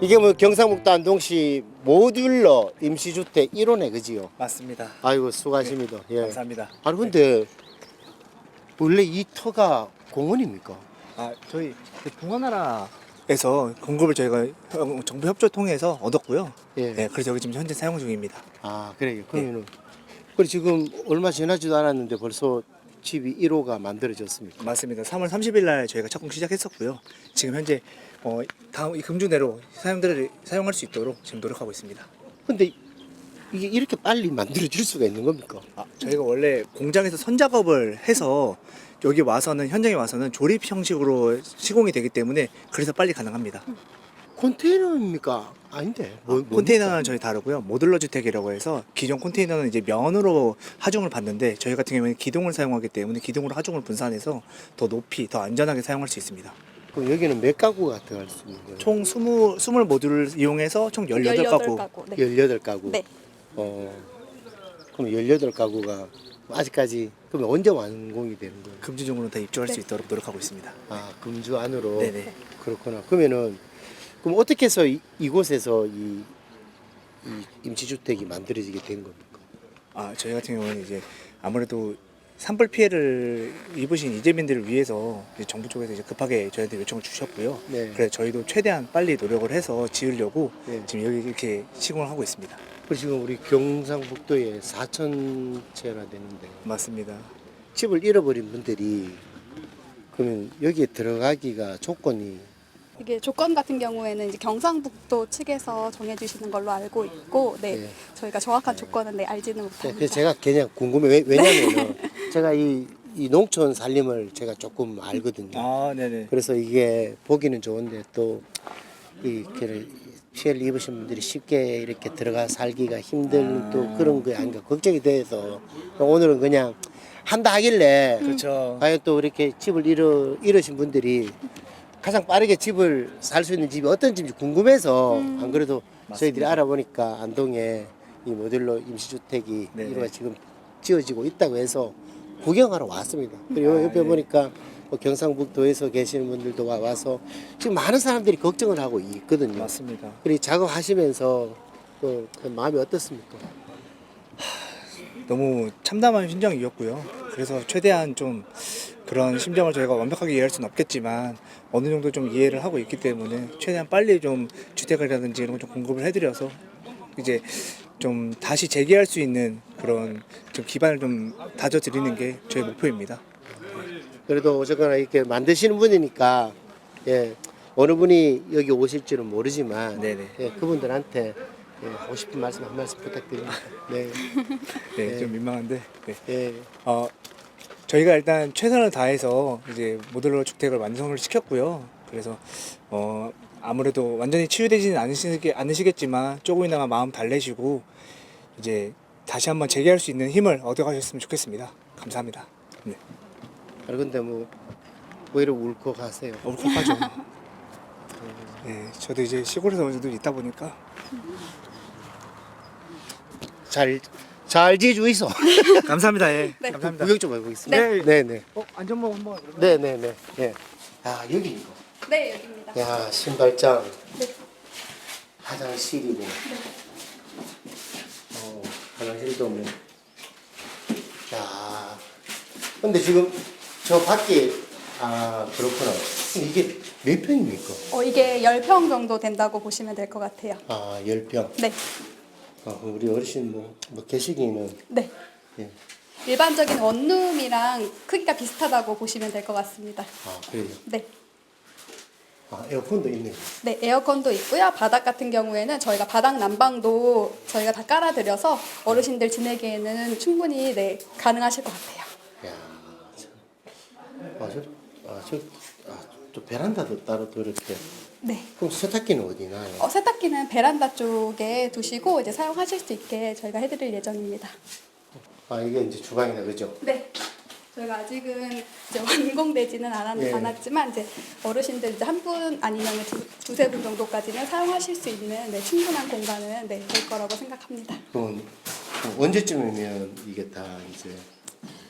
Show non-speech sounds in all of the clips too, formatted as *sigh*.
이게 뭐 경상북도 안동시 모듈러 임시주택 1호네 그지요? 맞습니다. 아이고 수고하십니다. 예. 감사합니다. 아니 근데 원래 이 터가 공원입니까? 아 저희 봉하나라에서 공급을 저희가 형- 정부 협조 통해서 얻었고요. 예. 네, 그래서 여기 지금 현재 사용 중입니다. 아 그래요. 그러면은 그래 지금 얼마 지나지도 않았는데 벌써 집이 1호가 만들어졌습니까? 맞습니다. 3월 30일 날 저희가 착공 시작했었고요. 지금 현재 어, 다음 이 금주 내로 사용들을 사용할 수 있도록 지금 노력하고 있습니다. 근데 이게 이렇게 빨리 만들어질 수가 있는 겁니까? 아, 저희가 원래 공장에서 선작업을 해서 여기 와서는 현장에 와서는 조립 형식으로 시공이 되기 때문에 그래서 빨리 가능합니다. 컨테이너입니까? 아닌데. 뭐, 뭡니까? 콘테이너는 저희 다르고요. 모듈러 주택이라고 해서 기존 콘테이너는 이제 면으로 하중을 받는데 저희 같은 경우에는 기둥을 사용하기 때문에 기둥으로 하중을 분산해서 더 높이 더 안전하게 사용할 수 있습니다. 그럼 여기는 몇 가구가 들어갈 수 있는 거예요? 총 20, 20 모듈을 이용해서 총 18가구 18가구. 네. 18가구. 네. 어. 그럼 18가구가 아직까지 그러면 언제 완공이 되는 거예요? 금주중으로 다 입주할 수 네. 있도록 노력하고 있습니다. 아, 금주 안으로. 네네. 그렇구나. 그러면은 그럼 어떻게 해서 이, 이곳에서 이, 이 임시주택이 만들어지게 된 겁니까? 아, 저희 같은 경우는 이제 아무래도 산불 피해를 입으신 이재민들을 위해서 이제 정부 쪽에서 이제 급하게 저희한테 요청을 주셨고요. 네. 그래서 저희도 최대한 빨리 노력을 해서 지으려고 네. 지금 여기 이렇게 시공을 하고 있습니다. 지금 우리 경상북도에 4천 채나 되는데 맞습니다. 집을 잃어버린 분들이 그러면 여기에 들어가기가 조건이 이게 조건 같은 경우에는 이제 경상북도 측에서 정해주시는 걸로 알고 있고, 네, 네. 저희가 정확한 조건은 네 알지는 네, 못합니다. 그래서 제가 그냥 궁금해 왜, 왜냐면은 *laughs* 제가 이, 이 농촌 살림을 제가 조금 알거든요. 아, 네네. 그래서 이게 보기는 좋은데 또 이렇게 피해를 입으신 분들이 쉽게 이렇게 들어가 살기가 힘든 또 그런 거에 아닌가 걱정이 돼서 오늘은 그냥 한다 하길래 그렇죠. 과연 또 이렇게 집을 잃어 잃으신 분들이 가장 빠르게 집을 살 수 있는 집이 어떤 집인지 궁금해서 안 그래도 저희들이. 알아보니까 안동에 이 모듈러 임시주택이 네네. 이루가 지금 지어지고 있다고 해서 구경하러 왔습니다. 그리고 아, 옆에 예. 보니까 뭐 경상북도에서 계시는 분들도 와 와서 지금 많은 사람들이 걱정을 하고 있거든요. 맞습니다. 그리고 작업하시면서 또그 마음이 어떻습니까? 너무 참담한 심정이었고요. 그래서 최대한 좀 그런 심정을 저희가 완벽하게 이해할 수는 없겠지만 어느 정도 좀 이해를 하고 있기 때문에 최대한 빨리 좀 주택이라든지 이런 걸 좀 공급을 해드려서 이제 좀 다시 재개할 수 있는 그런 좀 기반을 좀 다져드리는 게 저희 목표입니다. 그래도 어쨌거나 이렇게 만드시는 분이니까 예 어느 분이 여기 오실지는 모르지만 네네. 예, 그분들한테 예, 하고 싶은 말씀 한 말씀 부탁드립니다. 네, 네, *laughs* 네. 좀 민망한데. 네. 예, 어, 저희가 일단 최선을 다해서 이제 모듈러 주택을 완성을 시켰고요. 그래서 어, 아무래도 완전히 치유되지는 않으시게, 않으시겠 지만 조금이나마 마음 달래시고 이제 다시 한번 재개할 수 있는 힘을 얻어가셨으면 좋겠습니다. 감사합니다. 네. 아니 근데 뭐 오히려 울컥하세요. 울컥하죠. *laughs* 네, 저도 이제 시골에서 어느 정도 있다 보니까 잘, 잘 지어주고 있어. *laughs* 감사합니다. 예. 네. 감사합니다. 구경 좀 해보겠습니다. 네. 네, 네, 어, 안전모 한번 그러면. 네, 네, 네. 예. 아 여기 이거. 네, 여기입니다. 야 신발장, 네. 화장실이고. 어, 화장실도 뭐. 야, 근데 지금 저 밖에 아 그렇구나. 이게 몇 평입니까? 어, 이게 10평 정도 된다고 보시면 될 것 같아요. 아, 열 평. 네, 아, 그럼 우리 어르신 뭐, 뭐 계시기는 네. 예. 일반적인 원룸이랑 크기가 비슷하다고 보시면 될 것 같습니다. 아, 그래요. 네. 아, 에어컨도 있네요. 네, 에어컨도 있고요. 바닥 같은 경우에는 저희가 바닥 난방도 저희가 다 깔아드려서 어르신들 지내기에는 충분히 네, 가능하실 것 같아요. 야, 참. 아, 저, 아, 저, 아, 또 베란다도 따로 또 이렇게. 네. 그럼 세탁기는 어디 나요? 어, 세탁기는 베란다 쪽에 두시고 이제 사용하실 수 있게 저희가 해드릴 예정입니다. 아, 이게 이제 주방이다, 그죠? 네. 저희가 아직은 이제 완공되지는 않았, 예. 않았지만 이제 어르신들 이제 한 분 아니면 두, 두세 분 정도까지는 사용하실 수 있는 네, 충분한 공간은 네, 될 거라고 생각합니다. 그럼 언제쯤이면 이게 다 이제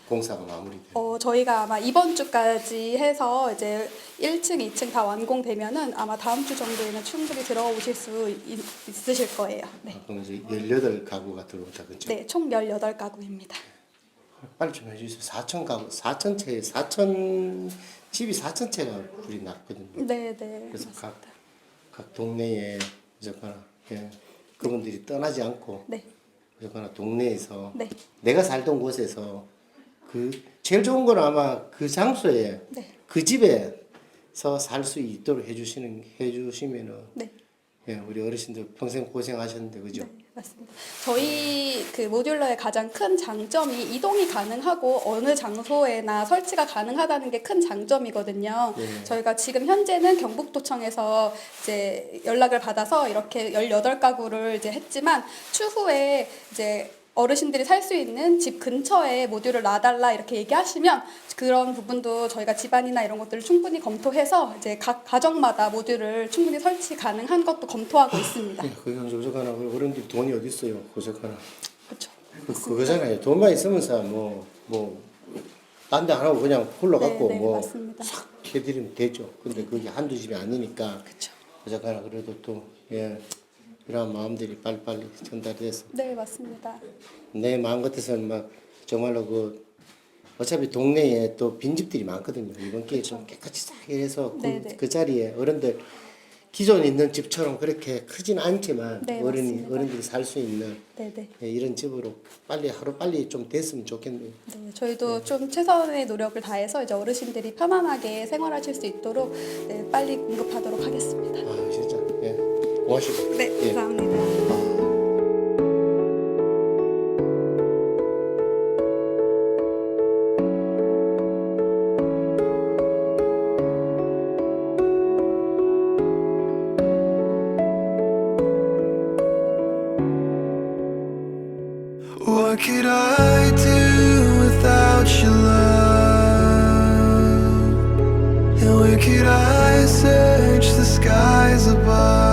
공사가 마무리돼요? 어, 저희가 아마 이번 주까지 해서 이제 1층, 2층 다 완공되면은 아마 다음 주 정도에는 충분히 들어오실 수 있, 있으실 거예요. 네. 그럼 이제 18가구가 들어온다 그죠? 네, 총 18가구입니다. 빨리 좀 해주세요. 4천 가구, 4천 채, 4천 집이 4천 채가 불이 났거든요. 네, 네. 그래서 각, 각 동네에 어쨌거나 예, 그분들이 떠나지 않고 네. 어쨌거나 동네에서 네. 내가 살던 곳에서 그 제일 좋은 건 아마 그 장소에 네. 그 집에서 살 수 있도록 해주시는 해주시면은 네. 예, 우리 어르신들 평생 고생하셨는데 그죠? 네, 맞습니다. 저희 그 모듈러의 가장 큰 장점이 이동이 가능하고 어느 장소에나 설치가 가능하다는 게 큰 장점이거든요. 네. 저희가 지금 현재는 경북도청에서 이제 연락을 받아서 이렇게 18가구를 이제 했지만 추후에 이제 어르신들이 살 수 있는 집 근처에 모듈을 놔달라 이렇게 얘기하시면 그런 부분도 저희가 집안이나 이런 것들을 충분히 검토해서 이제 각 가정마다 모듈을 충분히 설치 가능한 것도 검토하고 있습니다. 예, 그냥 조적하나 어른들 돈이 어디 있어요? 고적하나 그렇죠. 그, 그거잖아요. 돈만 있으면 뭐뭐 딴 데 안 하고 그냥 홀러갖고 네, 네, 뭐 맞습니다. 싹 해드리면 되죠. 근데 그게 한두 집이 아니니까 그렇죠. 어쨌거나 그래도 또 예, 이런 마음들이 빨리빨리 전달돼서 네, 맞습니다. 내 마음 같아서는 막 정말로 그 어차피 동네에 또 빈집들이 많거든요. 이번 기회에 좀 깨끗이 싹 해서 그, 네, 네. 그 자리에 어른들 기존 있는 집처럼 그렇게 크진 않지만 네, 어른이 맞습니다. 어른들이 살 수 있는 네, 네. 예, 이런 집으로 빨리 하루 빨리 좀 됐으면 좋겠네요. 네, 저희도 좀 최선의 노력을 다해서 이제 어르신들이 편안하게 생활하실 수 있도록 네, 빨리 공급하도록 하겠습니다. 아 진짜 예 고맙습니다. 네, 예. 감사합니다. What could I do without your love? And where could I search the skies above?